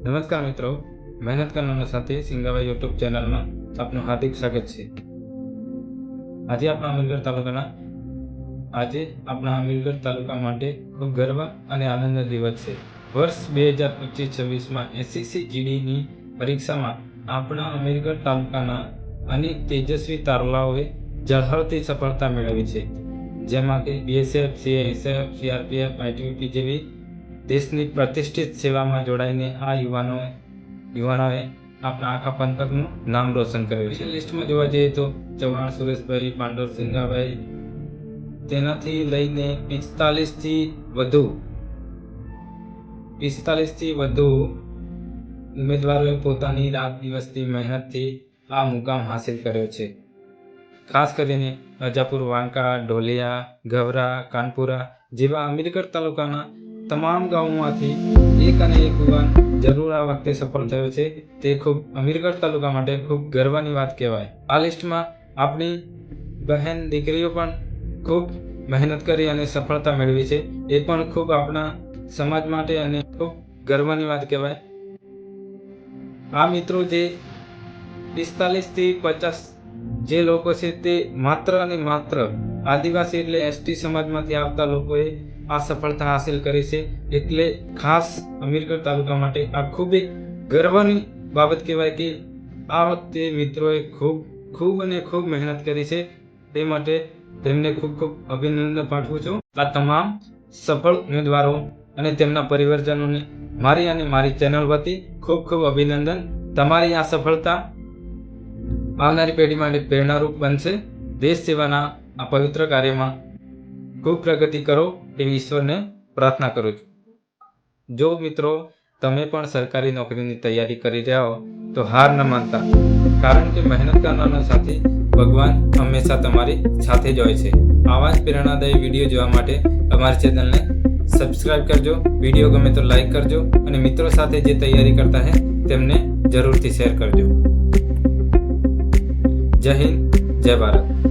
નમસ્કાર મિત્રો, મહેનત કરનારા સાથે સિંગાવા યુટ્યુબ ચેનલમાં આપનું હાર્દિક સ્વાગત છે. આજે આપણા અમીરગઢ તાલુકાના, આજે આપણા અમીરગઢ તાલુકા માટે ખૂબ ગર્વ અને આનંદનો દિવસ છે. વર્ષ બે હજાર પચીસ છવ્વીસમાં એસીસી જીડીની પરીક્ષામાં આપણા અમીરગઢ તાલુકાના અનેક તેજસ્વી તારલાઓએ ઝળહળતી સફળતા મેળવી છે. જેમાં કે બીએસએફ સીએસએફ સીઆરપીએફ આઈટીબીપી જેવી દેશની પ્રતિષ્ઠિત સેવામાં જોડાઈને આ યુવાનો યુવાનોએ આપણા આખા પંથકનું નામ રોશન કર્યું છે. લિસ્ટમાં જોવા જઈએ તો ચૌહાણ, સુરેશભાઈ પાંડવ સિંઘાભાઈ તેનાથી લઈને પિસ્તાલીસથી વધુ પિસ્તાલીસથી વધુ ઉમેદવારોએ પોતાની રાત દિવસની મહેનતથી આ મુકામ હાંસિલ કર્યો છે. ખાસ કરીને અજાપુર વાંકા, ઢોલિયા, ગવરા, કાનપુરા જેવા અમીરગઢ તાલુકાના તમામ ગામોમાંથી એક અને એક યુવાન જરૂર આ વખતે સફળ થયો છે. તે ખૂબ અમીરગઢ તાલુકા માટે ખૂબ ગર્વની વાત કહેવાય. આ લિસ્ટમાં આપણી બહેન દીકરીઓ પણ ખૂબ મહેનત કરી અને સફળતા મેળવી છે. એ પણ ખૂબ આપણા સમાજ માટે અને ખૂબ ગર્વની વાત કહેવાય. આ મિત્રો જે પિસ્તાલીસથી પચાસ જે લોકો છે તે માત્ર અને માત્ર આદિવાસી એટલે એસટી સમાજમાંથી આવતા લોકોએ આ સફળતા હાંસિલ કરી છે. એટલે ખાસ અમીરગઢ તાલુકા માટે આ ખૂબ એક ગર્વની બાબત કહેવાય કે આ વખતે મિત્રોએ ખૂબ ખૂબ અને ખૂબ મહેનત કરી છે. તે માટે તેમને ખૂબ ખૂબ અભિનંદન પાઠવું છું. આ તમામ સફળ ઉમેદવારો અને તેમના પરિવારજનોને મારી અને મારી ચેનલ વતી ખૂબ ખૂબ અભિનંદન. તમારી આ સફળતા આવનારી પેઢી માટે પ્રેરણારૂપ બનશે. દેશ સેવાના આ પવિત્ર કાર્યમાં ખૂબ પ્રગતિ કરો એવી ઈશ્વરને પ્રાર્થના કરું છું. જો મિત્રો, તમે પણ સરકારી નોકરીની તૈયારી કરી રહ્યા હો, તો હાર ન માનતા. કારણ કે મહેનત કરનારના સાથે ભગવાન હંમેશા તમારી સાથે જ હોય છે. આવા જ પ્રેરણાદાયી વીડિયો જોવા માટે અમારી ચેનલને સબસ્ક્રાઇબ કરજો, વીડિયો ગમે તો લાઈક કરજો અને મિત્રો સાથે જે તૈયારી કરતા હે, તેમને જરૂરથી શેર કરજો. જય હિન્દ જય ભારત.